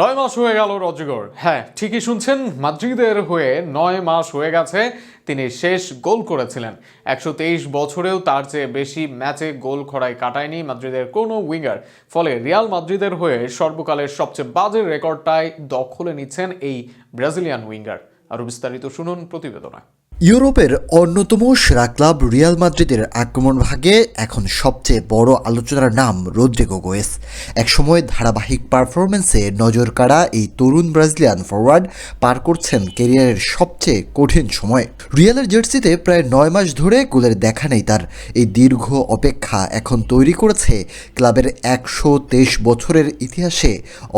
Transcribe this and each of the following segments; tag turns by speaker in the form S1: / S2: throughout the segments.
S1: নয় মাস হয়ে গেল রজগর। হ্যাঁ। ঠিকই শুনছেন মাদ্রিদের হয়ে নয় মাস হয়ে গেছে তিনি শেষ গোল করেছিলেন। একশো তেইশ বছরেও তার চেয়ে বেশি ম্যাচে গোল খরায় কাটায়নি মাদ্রিদের কোনো উইঙ্গার। ফলে রিয়াল মাদ্রিদের হয়ে সর্বকালের সবচেয়ে বাজে রেকর্ডটাই দখলে নিচ্ছেন এই ব্রাজিলিয়ান উইঙ্গার। আরও বিস্তারিত শুনুন প্রতিবেদনা
S2: ইউরোপের অন্যতম সেরা ক্লাব রিয়াল মাদ্রিদের আক্রমণ ভাগে এখন সবচেয়ে বড় আলোচনার নাম রদ্রিগো গোয়েস। একসময় ধারাবাহিক পারফরমেন্সে নজর কাড়া এই তরুণ ব্রাজিলিয়ান ফরওয়ার্ড পার করছেন কেরিয়ারের সবচেয়ে কঠিন সময়। রিয়ালের জার্সিতে প্রায় নয় মাস ধরে গোলের দেখা নেই তার। এই দীর্ঘ অপেক্ষা এখন তৈরি করেছে ক্লাবের একশো তেইশ বছরের ইতিহাসে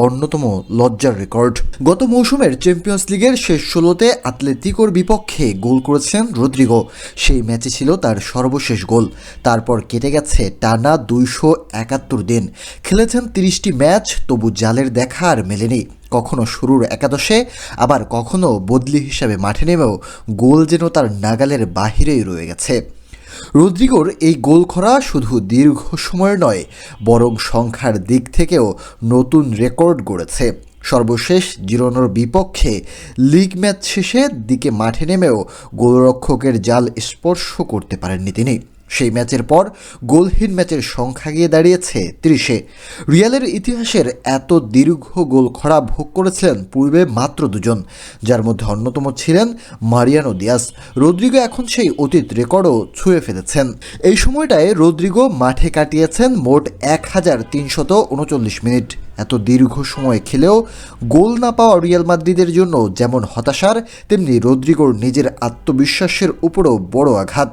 S2: অন্যতম লজ্জার রেকর্ড। গত মৌসুমের চ্যাম্পিয়ন্স লিগের শেষ ষোলোতে আতলেতিকোর বিপক্ষে গোল করেছেন রদ্রিগো। সেই ম্যাচে ছিল তার সর্বশেষ গোল। তারপর কেটে গেছে টানা দুইশো একাত্তর দিন। খেলেছেন তিরিশটি ম্যাচ, তবু জালের দেখা আর মেলেনি। কখনো শুরুর একাদশে, আবার কখনো বদলি হিসাবে মাঠে নেমেও গোল যেন তার নাগালের বাহিরেই রয়ে গেছে। রদ্রিগোর এই গোল খরা শুধু দীর্ঘ সময়ের নয়, বরং সংখ্যার দিক থেকেও নতুন রেকর্ড গড়েছে। সর্বশেষ জিরোনোর বিপক্ষে লিগ ম্যাচ শেষে দিকে মাঠে নেমেও গোলরক্ষকের জাল স্পর্শ করতে পারেননি তিনি। সেই ম্যাচের পর গোলহীন ম্যাচের সংখ্যা গিয়ে দাঁড়িয়েছে ত্রিশে। রিয়ালের ইতিহাসের এত দীর্ঘ গোল খরা ভোগ করেছিলেন পূর্বে মাত্র দুজন, যার মধ্যে অন্যতম ছিলেন মারিয়ানো দিয়াস রদ্রিগো এখন সেই অতীত রেকর্ডও ছুঁয়ে ফেলেছেন। এই সময়টায় রদ্রিগো মাঠে কাটিয়েছেন মোট এক হাজার তিনশত উনচল্লিশ মিনিট। এত দীর্ঘ সময় খেলেও গোল না পাওয়া রিয়াল মাদ্রিদের জন্য যেমন হতাশার, তেমনি রদ্রিগোর নিজের আত্মবিশ্বাসের উপরও বড় আঘাত।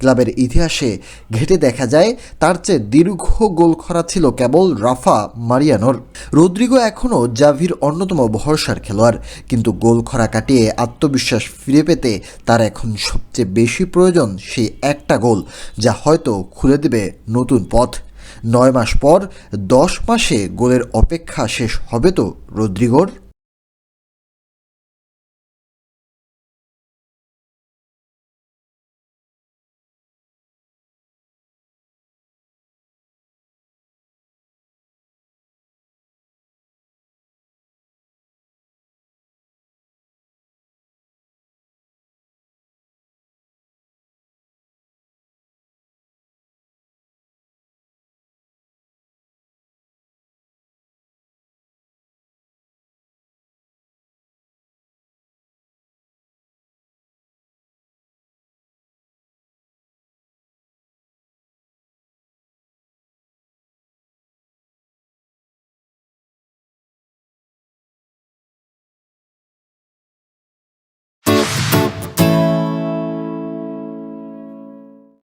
S2: ক্লাবের ইতিহাসে ঘেটে দেখা যায়, তার চেয়ে দীর্ঘ গোল খরা ছিল কেবল রাফা মারিয়ানোর। রদ্রিগো এখনও জাভির অন্যতম ভরসার খেলোয়াড়, কিন্তু গোল খরা কাটিয়ে আত্মবিশ্বাস ফিরে পেতে তার এখন সবচেয়ে বেশি প্রয়োজন সেই একটা গোল, যা হয়তো খুলে দেবে নতুন পথ। নয় মাস পর দশ মাসে গোলের অপেক্ষা শেষ হবে তো রদ্রিগোর?